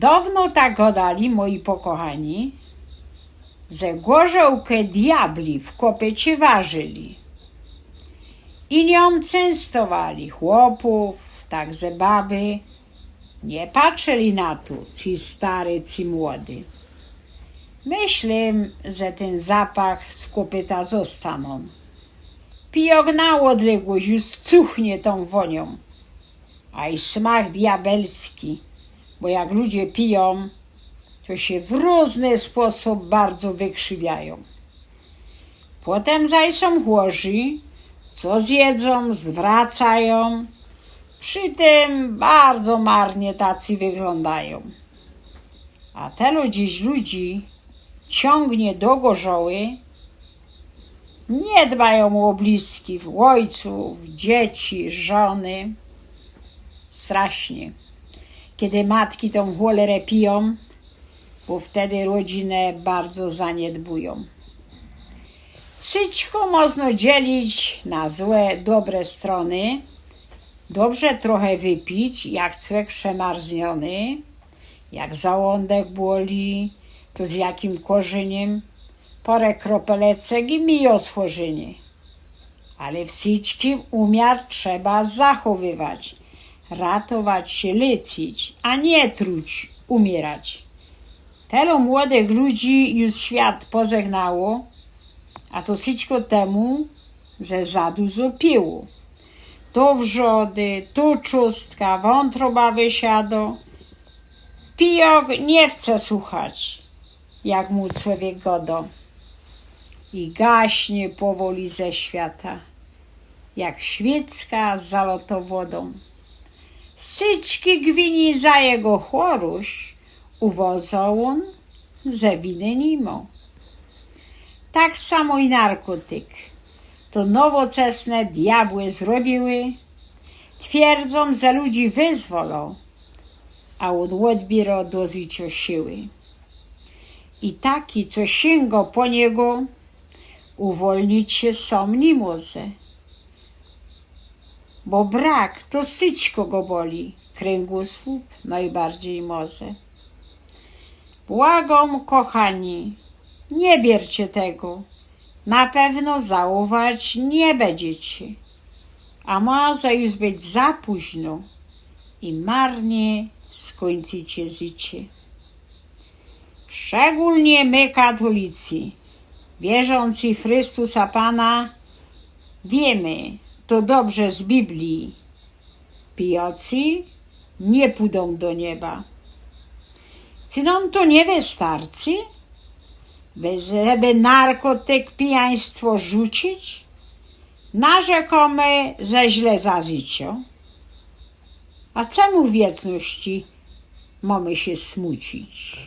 Dawno tak gadali moi pokochani, że gorzełkę diabli w kopycie ważyli. I nią częstowali chłopów, także baby. Nie patrzyli na to, ci stary, ci młody. Myślę, że ten zapach z kopyta zostaną. Pijok na odległość już cuchnie tą wonią, a i smak diabelski, bo jak ludzie piją, to się w różny sposób bardzo wykrzywiają. Potem zaś są co zjedzą, zwracają, przy tym bardzo marnie tacy wyglądają. A tylu dziś ludzi ciągnie do gorzoły, nie dbają o bliskich, ojców, dzieci, żony. Strasznie. Kiedy matki tą cholerę piją, bo wtedy rodzinę bardzo zaniedbują. Wszystko można dzielić na złe, dobre strony. Dobrze trochę wypić, jak człowiek przemarzniony, jak żołądek boli, to z jakim korzeniem, porę kropeleczek i mijo schorzenie. Ale wszystkim umiar trzeba zachowywać, ratować się, lecić, a nie truć, umierać. Tylu młodych ludzi już świat pozegnało, a to wszystko temu, że za dużo piło. To wrzody, tu czustka, wątroba wysiado. Pijok nie chce słuchać, jak mu człowiek godo. I gaśnie powoli ze świata, jak świecka zaloto wodą. Gwini za jego chłoruś, uwodzą on ze winy nimo. Tak samo i narkotyk. To nowoczesne diabły zrobiły, twierdzą, że ludzi wyzwolą, a on odbiera siły. I taki, co sięga po niego, uwolnić się sam nie. Bo brak to syćko go boli, kręgosłup najbardziej może. Błagam, kochani, nie bierzcie tego. Na pewno załować nie będziecie. A może już być za późno i marnie skończycie życie. Szczególnie my, katolicy, wierzący w Chrystusa Pana, wiemy to dobrze z Biblii. Pijocy nie pójdą do nieba. Czy nam to nie wystarczy? By- żeby narkotyk, pijaństwo rzucić? Narzekamy ze źle za. A czemu w wieczności mamy się smucić?